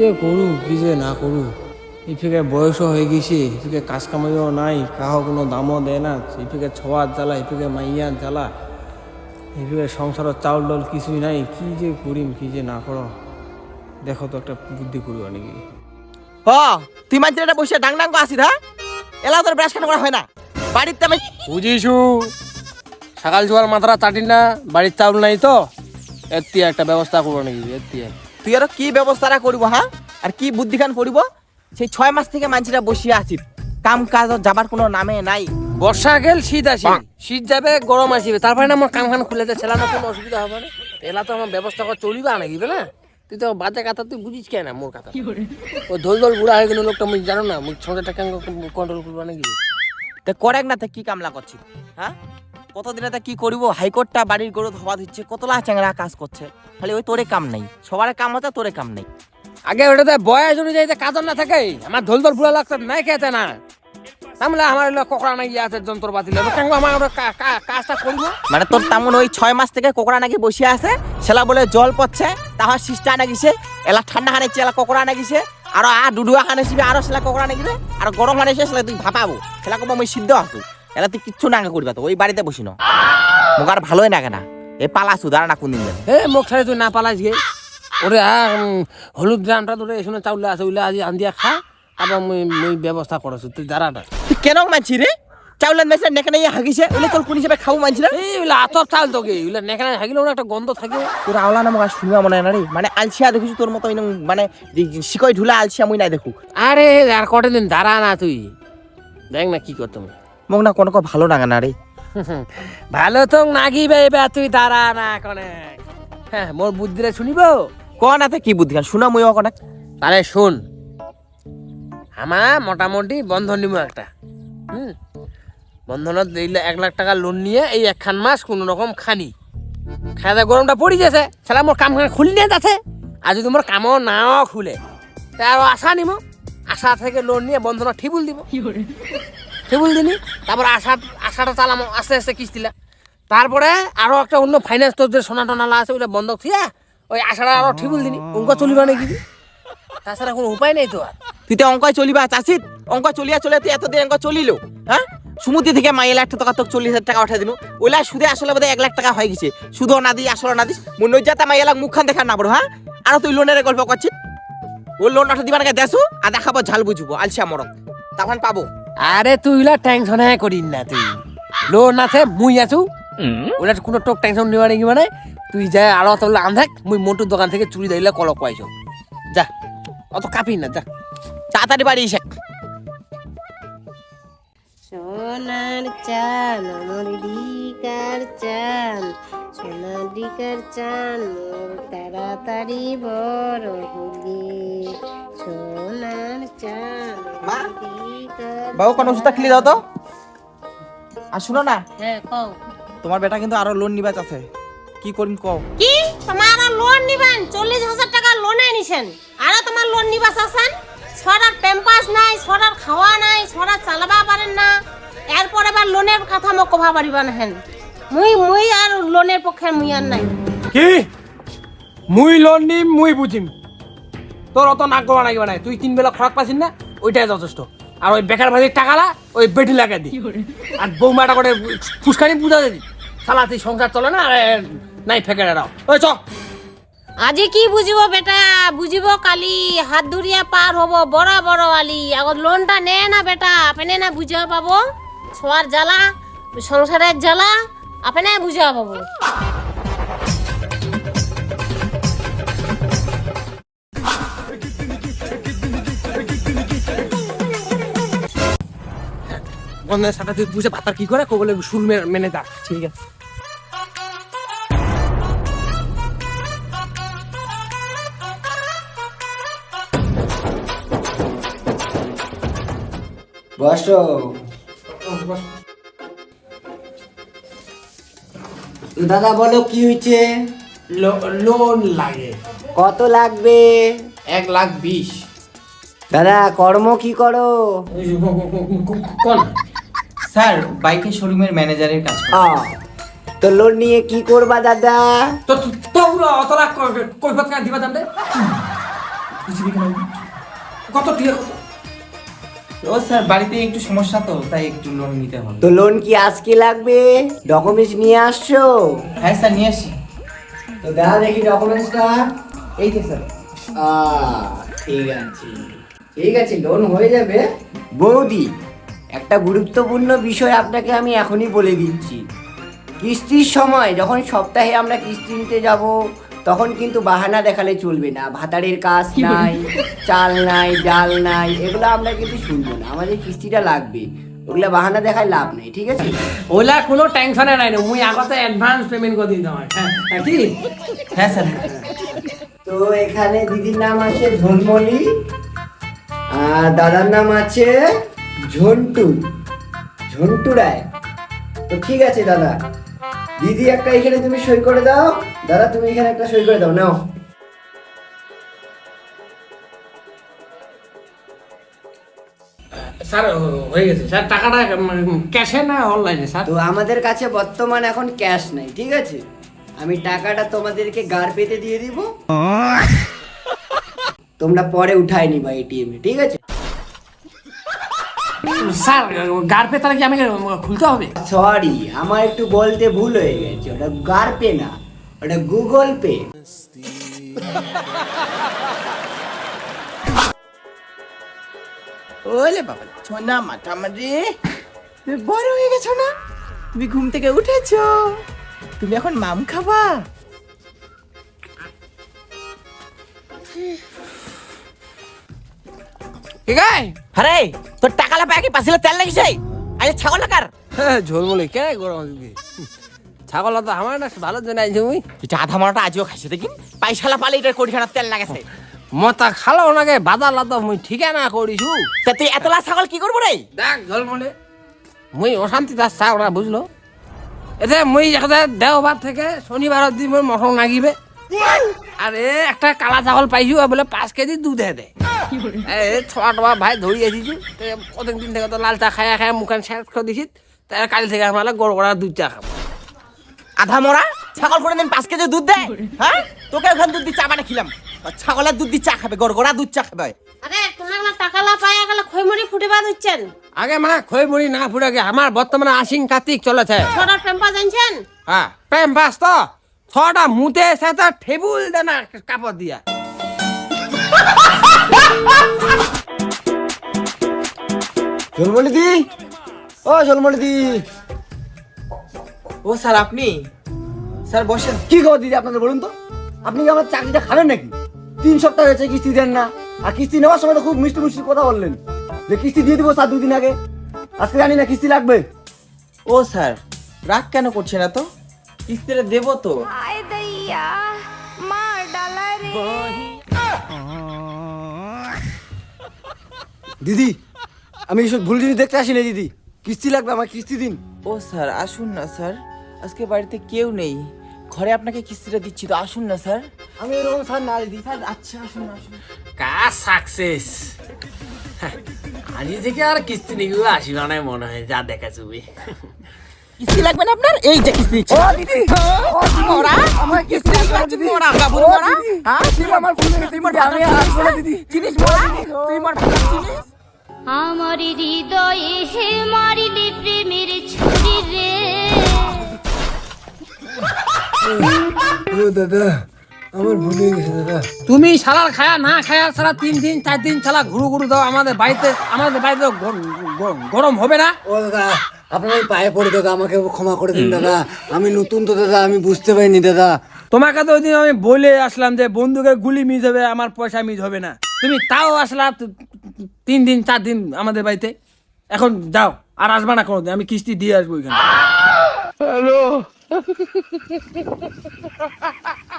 যে করু কি যে না করু ইফিকে বয়সও হয়ে গেছে ইফিকে কাজ কামাইও নাই কাহ কোনো দামও দেয় না ইফিকে ছোয়ার জ্বালা ইফিকে মাইয়ার জ্বালা। ইফিকে সংসারের চাউল ডাল কিছুই নাই কি যে করিম কি যে না করো দেখো তো একটা বুদ্ধি করু নাকি। হ তুই মানছিস এটা বসে ডাং ডাং আসি হ্যাঁ এলা তোর ব্রাশ কেন করা হয় না। বাড়িতে আমি বুঝিছু সকাল জোয়ার মাথাটা চাটিন না বাড়ির চাউল নাই তো। এত্তি একটা ব্যবস্থা করব নাকি এত্তি তুই আরও কি ব্যবস্থাটা করব হ্যাঁ আর কি বুদ্ধিখান করিব সেই ছয় মাস থেকে মানছিরা বসিয়ে আছিস কাম কাজ যাবার কোনো নামে নাই। বর্ষা গেল শীত আসি শীত যাবে গরম আসিবে। তারপরে না আমার কাম খান খুলে যায় ছেলা না কোনো অসুবিধা হবে না। এলা তো আমার ব্যবস্থা করে চলিবা নাকি না তুই তো বাজে কথা তুই বুঝিস কে না মোর কথা? ও ধোল ধোল বুড়া হয়ে গেল লোকটা মুই জানো না মুই সংসারটা কেন কন্ট্রোল করবা নাকি? তে করেক না তে কি কামলা করছি হ্যাঁ? কতদিনে তে কি করিব? হাইকোর্টটা বাড়ির গরু ধবা দিচ্ছে কতলা চ্যাংরা কাজ করছে। খালি ওই তোরে কাম নাই। সবার কাম হচ্ছে তোরে কাম নাই। আগে ওটাতে বয়স অনুযায়ী কাজর না থাকে আমার ধোল ধোল বুড়া লাগতে নাই খেতে না। তাহলে আমার ককড়া নাকি আছে যন্ত্রপাতি আমার কাজটা করব? মানে তোর তেমন ওই ছয় মাস থেকে কোকড়া নাকি বসে আছে সেলা বলে জল পড়ছে তাহার সিস্টা নাগিছে এলা ঠান্ডা হানেছে এলা কোকড়া নাগিছে আর আ ডুডুয়া হানেছিবি আরও সেলা কোকড়া নাগিবে আর গরম হানেছে সেলা তুই ভাপাবো। সেলা কব মই সিদ্ধ আছো। এলা তুই কিচ্ছু না করবা তো ওই বাড়িতে মোক আর ভালোই লাগে না। এই পালাছু দাঁড়া না কোনদিন হে মোক ছাড়ে তুই না পালাস গে। ওরে হলুদ ড্রামটা ধরে এখানে চাউলে আছে ওইলে আজি আন্দিয়া খা তারপর মুই মুই ব্যবস্থা করছ তুই দাঁড়াটা তুই কেন মানছি রে? চাউলের মেসে নেকে নাই হাগিছে ওইলে তোর কোন হিসেবে খাব মানছি না এই ওইলে আতর চাল তোকে ওইলে নেখানে হাগিলে ওর একটা গন্ধ থাকে। তোর আওলা না মোক আর শুনিবা মনে না রে? মানে আলসিয়া দেখিস তোর মতো মানে শিকই ঢুলা আলসিয়া মুই নাই দেখু। আরে আর কটে দিন দাঁড়া না তুই? দেখ না কি করতো মোক না কোনো ভালো লাগে না রে। ভালো তো নাগিবে এবার তুই দাঁড়া না কনে। হ্যাঁ মোর বুদ্ধিরে শুনিব? ক না তে কি বুদ্ধি শুনা মুই অকনে তাহলে শুন। আমার মোটামুটি বন্ধন নিব একটা হুম? বন্ধনত দিলে এক লাখ টাকা লোন নিয়ে এই একখান মাস কোনো রকম খানি। খাওয়া গরমটা পড়ি গেছে। সেটা মোর কাম খুলি নিয়ে যাচ্ছে আর যদি মোর কামও নাও খুলে তা আরও আশা নিব আশা থেকে লোন নিয়ে বন্ধনত ঠিবুল দিব। ঠিবুল দিনি। তারপর আশা আশাটা চালাম আস্তে আস্তে কিস্তিলা তারপরে আরও একটা অন্য ফাইন্যান্স তোর যে সোনা টোনালা আছে ওইটা বন্ধক থিয়া ওই আশাটা আরও ঠিবুল দিনি অঙ্ক চলিবা নাকি? তাছাড়া কোনো উপায় নেই তো আর। তুই তো অঙ্ক চলিবা চাষিত অঙ্ক চলিয়া চলে তুই এতদিন অঙ্ক চলিল হ্যাঁ? সমুদ্র থেকে মাই লাখ টাকা তোকে চল্লিশ হাজার টাকা উঠাই দিনু। ওইলা সুদে আসলে বোধহয় এক লাখ টাকা হয়ে গেছে। সুদও না দিই আসলে না দিস। মনে যাতে মাই এলাক মুখখান দেখা না পড়ো হ্যাঁ? আর তুই লোনের গল্প করছিস? ওই লোন ওঠা দিবা নাকি দেশু আর দেখাবো ঝাল বুঝব আলসিয়া মরক তখন পাবো। আরে তুই ওইলা টেনশন হ্যাঁ করিস না তুই। লোন আছে মুই আছু। ওইলা কোনো টোক টেনশন নিবা নাকি মানে? তুই যা আরও তোর আন্ধাক মুই মোটুর দোকান থেকে চুরি দিলে কলক পাইছো। যা অত কাপি না যা। তাড়াতাড়ি বাড়ি এসে। সোনার চান আমার ডিকার চান সোনার ডিকার চান মোর তাড়াতাড়ি বড় হলি সোনার চান বাবু কোন ওষুধটা খেলে দাও তো। আর শুনো না হ্যাঁ কও। তোমার বেটা কিন্তু আরও লোন নিবা আছে। কি করিম কও? কি? তোমার লোন নিবেন? চল্লিশ হাজার টাকা লোনে নিছেন। আর তোমার লোন নিবা চাচ্ছেন ছড়ার প্যাম্পাস নাই ছড়ার খাওয়া নাই ছড়া চালাবা পারেন না। এরপর এবার লোনের কথা মোক কবা পারিবা না হেন মুই মুই আর লোনের পক্ষে মুই আর নাই। কি? মুই লোন নিম মুই বুঝিম। তোর অত নাক গলা নাকি নাই। তুই তিন বেলা খরাক পাচ্ছিস না ওইটাই যথেষ্ট। আর ওই বেকার ভাজির টাকালা ওই বেটি লাগা দি। আর বৌমাটা করে ফুসকানি পূজা দি। সালা তুই সংসার চলে না আরে নাই ফেকে দাও ওই চ আজি কি বুঝিব বেটা? বুঝিব কালি হাত ধরিয়া পার হব বড় বড় আলি। আগত লোনটা নে না বেটা? আপনি না বুঝা পাবো? ছোয়ার জ্বালা সংসারের জ্বালা আপনি বুঝা পাবো। বন্ধের সাথে তুই বুঝে ভাতার কি করে? কো বলে সুর মেনে দা ঠিক আছে। বসো। দাদা বলো কি হয়েছে? লোন লাগে। কত লাগবে? এক লাখ বিশ। দাদা কর্ম কি করো? কোন স্যার বাইকের শোরুমের ম্যানেজারের কাজ তো লোন নিয়ে কি করবা দাদা? তো তো অত লাখ কৈফত দিবা দাম কত টিয়া কত ও স্যার বাড়িতে একটু সমস্যা তো তাই একটু লোন নিতে হবে। তো লোন কি আজকে লাগবে? ডকুমেন্টস নিয়ে আসছো? হ্যাঁ স্যার নিয়ে আসি তো দাদা দেখি ডকুমেন্টসটা এই যে স্যার। ঠিক আছে। ঠিক আছে লোন হয়ে যাবে। বৌদি একটা গুরুত্বপূর্ণ বিষয় আপনাকে আমি এখনই বলে দিচ্ছি। কিস্তির সময় যখন সপ্তাহে আমরা কিস্তি নিতে যাব তখন কিন্তু বাহানা দেখালে চলবে না ভাতারের কাজ নাই চাল নাই ডাল নাই এগুলো আমরা কিন্তু শুনব না আমাদের কিস্তিটা লাগবে ওগুলো বাহানা দেখায় লাভ নেই ঠিক আছে? ওলা কোনো টেনশনে নাই মুই আগতে অ্যাডভান্স পেমেন্ট করে দিই তোমার হ্যাঁ কি? হ্যাঁ স্যার তো এখানে দিদির নাম আছে ঝনমলি আর দাদার নাম আছে ঝন্টু ঝন্টু রায়। তো ঠিক আছে দাদা। দিদি একটা এখানে তুমি সই করে দাও। দাদা তুমি এখানে একটা সই করে দাও নাও। স্যার হয়ে গেছে। স্যার টাকাটা ক্যাশে না অনলাইনে স্যার? তো আমাদের কাছে বর্তমান এখন ক্যাশ নাই ঠিক আছে? আমি টাকাটা তোমাদেরকে গার পেতে দিয়ে দিব। তোমরা পরে উঠায় নিবা এটিএম এ ঠিক আছে? স্যার গার পে তাহলে কি আমি খুলতে হবে? সরি আমার একটু বলতে ভুল হয়ে গেছে। ওটা গার পে না ওটা গুগল পে। ওলে বাবা সোনা মাটামারি তুমি বড় হয়ে গেছো না? তুমি ঘুম থেকে উঠেছো? তুমি এখন মাম খাবা আরে তোর টাকা লাপা কি তেল লাগিছে? ছাগল লাগার ঝোলমুলি কে গরম দিবি? ছাগল তো আমার না ভালো জন্য আইছি মুই। এটা আধা মারাটা আজও খাইছে দেখি। পয়সা লাপালে এটা কোটিখানা তেল লাগাছে মতা খালো ওনাকে বাদা লাদা মুই ঠিকা না করিছু তা তুই এতলা ছাগল কি করব রে দেখ ঝোলমুলি মুই অশান্তি তার চা ওরা বুঝলো এতে মুই দেওবার থেকে শনিবার দিন মোর মটন লাগিবে আর এ একটা কালা ছাগল পাইছু বলে পাঁচ কেজি দুধ দে। টোয়া ভাই ধরিয়ে দিছু তে কতদিন দিন থেকে তো লাল চা খায়া খায়া মুখান শেষ করে দিছিস তাই কালি থেকে আমার গড় গড়া দুধ চা খাব। আধা মরা? ছাগল করে দিন পাঁচ কেজি দুধ দেয়? হ্যাঁ? তোকে ওখানে দুধ দিয়ে চা বানিয়ে খেলাম। ছাগলের দুধ দিয়ে চা খাবে গড়গড়া দুধ চা খাবে। আরে তোমার টাকা লা পায়া গেলে খৈমুড়ি ফুটিবা দিচ্ছেন আগে মা খই মুড়ি না ফুটে গে আমার বর্তমানে আশ্বিন কার্তিক চলেছে। ছটার পেম্পা জানছেন হ্যাঁ প্রেম বাস তো। ছটা মুতে সেটা টেবুল দেনা কাপড় দিয়া। জলমণিদি ও জলমণিদি ও স্যার আপনি? স্যার বসেন। কি খবর দিদি আপনাদের বলুন তো। আপনি আমার চাকরিটা খাবেন নাকি? তিন সপ্তাহ হয়েছে কিস্তি দেন না। আর কিস্তি নেওয়ার সময় তো খুব মিষ্টি মিষ্টি কথা বললেন। যে কিস্তি দিয়ে দেবো স্যার দুদিন আগে। আজকে জানি না কিস্তি লাগবে। ও স্যার রাগ কেন করছে না তো? কিস্তিটা দেবো তো। মা ডালা দিদি আমি এইসব ভুল জিনিস দেখতে আসি না দিদি। কিস্তি লাগবে আমার কিস্তি দিন। ও স্যার আসুন না স্যার। আজকে বাড়িতে কেউ নেই। ঘরে আপনাকে কিস্তিটা দিচ্ছি তো আসুন না স্যার। আমি এরকম স্যার না দিদি স্যার আচ্ছা আসুন আসুন। কাজ সাকসেস। আজ থেকে আর কিস্তি নিগুলো আসিবা নাই মনে হয় যা দেখা যাবে কিস্তি লাগবে না আপনার? এই যে কিস্তি দিচ্ছি। ও দিদি ও মোরা? আমার কিস্তি লাগবে মোরা বাবু মোরা? হ্যাঁ? তুই আমার তুই মোর মোরা? তুই মোর চিনিস আমার হৃদয়ে হে মারিলে প্রেমের ছুরি রে। দাদা আমার ভুল হয়ে গেছে দাদা। তুমি সালার খায়া না খায়া সারা তিন দিন চার দিন সালা ঘুরু ঘুরু দাও। আমাদের বাড়িতে আমাদের বাড়িতে গর- গর- গরম হবে না। ও দাদা আপনার পায়ে পড়ে দাদা আমাকে ক্ষমা করে দিন দাদা। আমি নতুন তো দাদা আমি বুঝতে পারিনি দাদা। তোমাকে তো ওই দিন আমি বলে আসলাম যে বন্দুকের গুলি মিস হবে আমার পয়সা মিস হবে না। তুমি তাও আসলা ত- তিন দিন চার দিন আমাদের বাড়িতে। এখন যাও আর আসবা না কোনোদিন আমি কিস্তি দিয়ে আসব এখানে।